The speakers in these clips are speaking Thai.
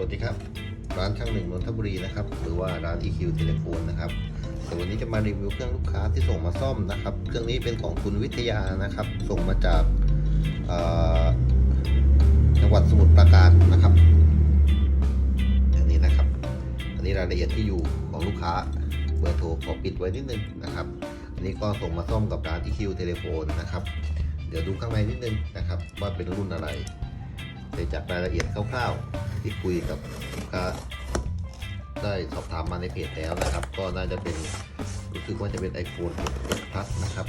วัสดีครับ ร้านช่างหนึ่งนนทบุรีนะครับหรือว่าร้าน EQ เทเลโฟนนะครับแต่วันนี้จะมารีวิวเครื่องลูกค้าที่ส่งมาซ่อมนะครับ เครื่องนี้เป็นของคุณวิทยานะครับ ส่งมาจากจังหวัดสมุทรปราการนะครับอันนี้นะครับ อันนี้รายละเอียดที่อยู่ของลูกค้าเบอร์โทรขอปิดไว้นิดนึงนะครับอันนี้ก็ส่งมาซ่อมกับร้าน EQ เทเลโฟนนะครับ เดี๋ยวดูข้างในนิดนึงนะครับว่าเป็นรุ่นอะไร แต่จากรายละเอียดคร่าวๆที่คุยกับลูกค้าได้สอบถามมาในเพจแล้วนะครับ ก็น่าจะเป็นรู้สึกว่าจะเป็น iPhone 6 Plus นะครับ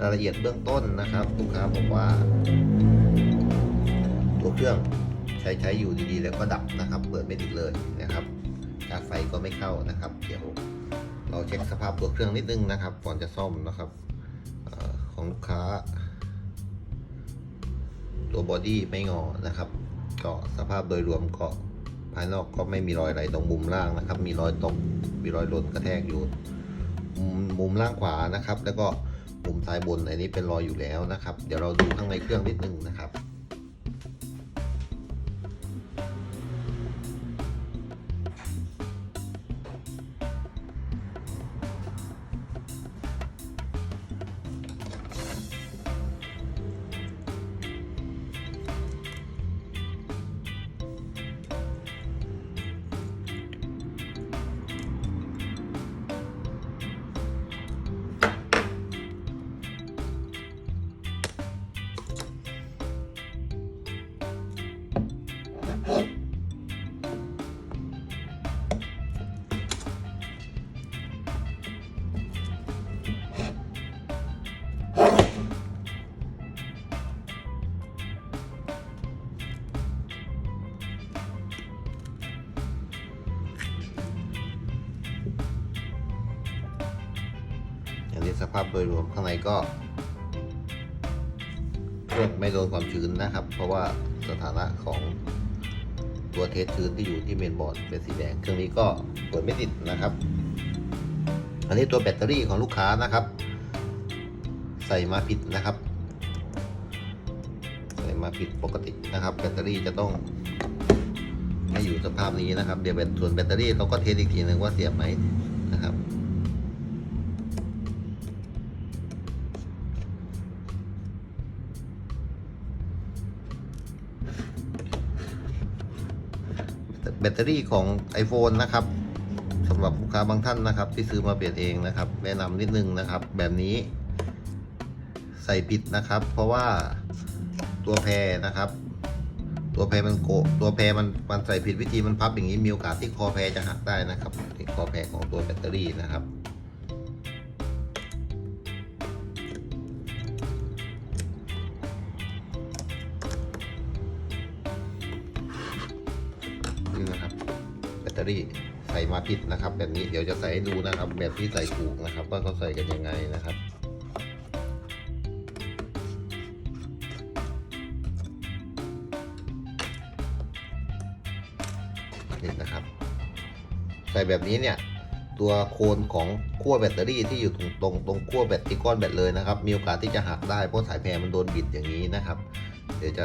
รายละเอียดเบื้องต้นนะครับ ลูกค้าบอกว่า ตัวเครื่องใช้ใช้อยู่ดีๆ แล้วก็ดับนะครับ เปิดไม่ติดเลยนะครับการไฟก็ไม่เข้านะครับ เดี๋ยวเราเช็คสภาพตัวเครื่องนิดนึงนะครับ ก่อนจะซ่อมนะครับออของลูกค้า ตัวบอดี้ไม่งอนะครับก็สภาพโดยรวมก็ภายนอกก็ไม่มีรอยอะไรตรงมุมล่างนะครับ มีรอยตกมีรอยหล่นกระแทกอยู่มุมมุมล่างขวานะครับ แล้วก็ มุมซ้ายบนอันนี้เป็นรอยอยู่แล้วนะครับ เดี๋ยวเราดูข้างในเครื่องนิดนึงนะครับ สภาพโดยรวมข้างในก็เครื่องไม่โดนความชื้นนะครับ เพราะว่าสถานะของตัวเทสชื้นที่อยู่ที่เมนบอร์ดเป็นสีแดง เครื่องนี้ก็เปิดไม่ติดนะครับ อันนี้ตัวแบตเตอรี่ของลูกค้านะครับ ใส่มาผิดนะครับ ใส่มาผิดปกตินะครับ แบตเตอรี่จะต้องให้อยู่สภาพนี้นะครับ เดี๋ยวแบตส่วนแบตเตอรี่เราก็เทสอีกทีหนึ่งว่าเสียบไหมนะครับ แบตเตอรี่ของ iPhone นะครับสำหรับลูกค้าบางท่านนะครับ ที่ซื้อมาเปลี่ยนเองนะครับ แนะนำนิดนึงนะครับ แบบนี้ ใส่ผิดนะครับ เพราะว่าตัวแพรนะครับ ตัวแพรมันโกตัวแพรมันมันใส่ผิดวิธีมันพับอย่างนี้มีโอกาสที่คอแพรจะหักได้นะครับคอแพรของตัวแบตเตอรี่นะครับ รี่ใส่มาผิดนะครับ แบบนี้เดี๋ยวจะใส่ให้ดูนะครับ แบบที่ใส่ถูกนะครับ ว่าเขาใส่กันยังไงนะครับนี่นะครับ ใส่แบบนี้เนี่ยตัวโคนของขั้วแบตเตอรี่ที่อยู่ตรงตรงตรงขั้วแบตที่ก้อนแบตเลยนะครับ มีโอกาสที่จะหักได้เพราะสายแพรมันโดนบิดอย่างนี้นะครับ เดี๋ยวจะ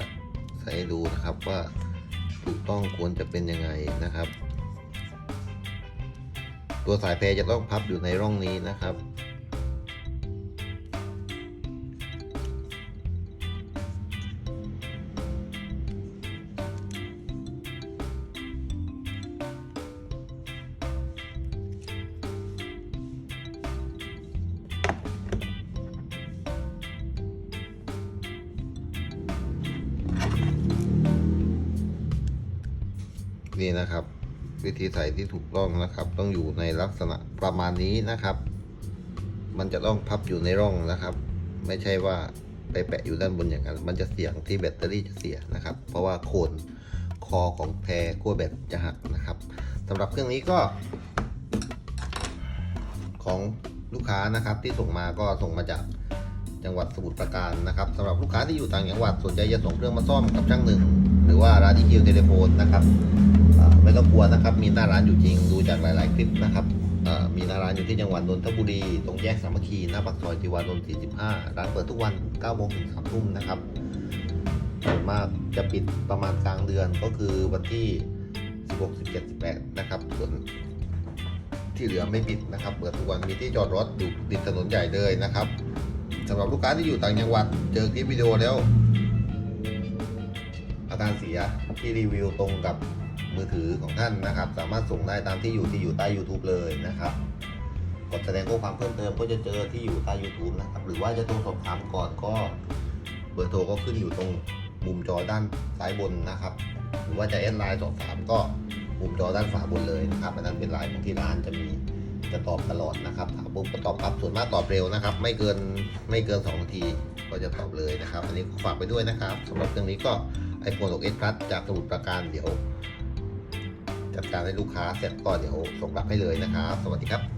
ใส่ให้ดูนะครับว่าถูกต้องควรจะเป็นยังไงนะครับ ตัวสายแพรจะต้องพับอยู่ในร่องนี้นะครับ นี่นะครับ วิธีใส่ที่ถูกต้องนะครับ ต้องอยู่ในลักษณะประมาณนี้นะครับ มันจะต้องพับอยู่ในร่องนะครับ ไม่ใช่ว่าไปแปะอยู่ด้านบนอย่างนั้น มันจะเสี่ยงที่แบตเตอรี่จะเสียนะครับ เพราะว่าโคนคอของแพรขั้วแบตจะหักนะครับสำหรับเครื่องนี้ก็ ของลูกค้านะครับที่ส่งมาก็ส่งมาจากจังหวัดสมุทรปราการนะครับสำหรับลูกค้าที่อยู่ต่างจังหวัดสนใจจะส่งเครื่องมาซ่อมกับช่างหนึ่ง หรือรือว่าร้านที่คิวเทเลโฟนนะครับ ไม่ต้องกลัวนะครับ มีหน้าร้านอยู่จริงดูจากหลาย ๆ คลิปนะครับมีหน้าร้านอยู่ที่จังหวัดนนทบุรี ตรงแยกสามัคคีหน้าปากซอยติวานนท์45 ร้านเปิดทุกวัน9โมงถึง3ทุ่มนะครับส่วนมากจะปิดประมาณกลางเดือนก็คือวันที่ 16 17 18 นะครับ ส่วนที่เหลือไม่ปิดนะครับเปิดทุกวันมีที่จอดรถอยู่ติดถนนใหญ่เลยนะครับสำหรับลูกค้าที่อยู่ต่างจังหวัดเจอคลิปวิดีโอแล้ว อาการเสียที่รีวิวตรงกับ มือถือของท่านนะครับ สามารถส่งได้ตามที่อยู่ที่อยู่ใต้ YouTube เลยนะครับกดแสดงข้อความเพิ่มเติมก็จะเจอที่อยู่ใต้ YouTube นะครับ หรือว่าจะโทรสอบถามก่อนก็เบอร์โทรก็ขึ้นอยู่ตรงมุมจอด้านซ้ายบนนะครับ หรือว่าจะแอดไลน์สอบถามก็มุมจอด้านขวาบนเลยนะครับอันนั้นเป็นไลน์ของที่ร้านจะมีจะตอบตลอดนะครับถามปุ๊บก็ตอบครับส่วนมากตอบเร็วนะครับ ไม่เกินไม่เกิน2นาทีก็จะตอบเลยนะครับ อันนี้ฝากไปด้วยนะครับสำหรับเรื่องนี้ก็ iPhone 6s Plus จากสมุทรปราการเดี๋ยว จัดการให้ลูกค้าเสร็จก็เดี๋ยวส่งกลับให้เลยนะครับ สวัสดีครับ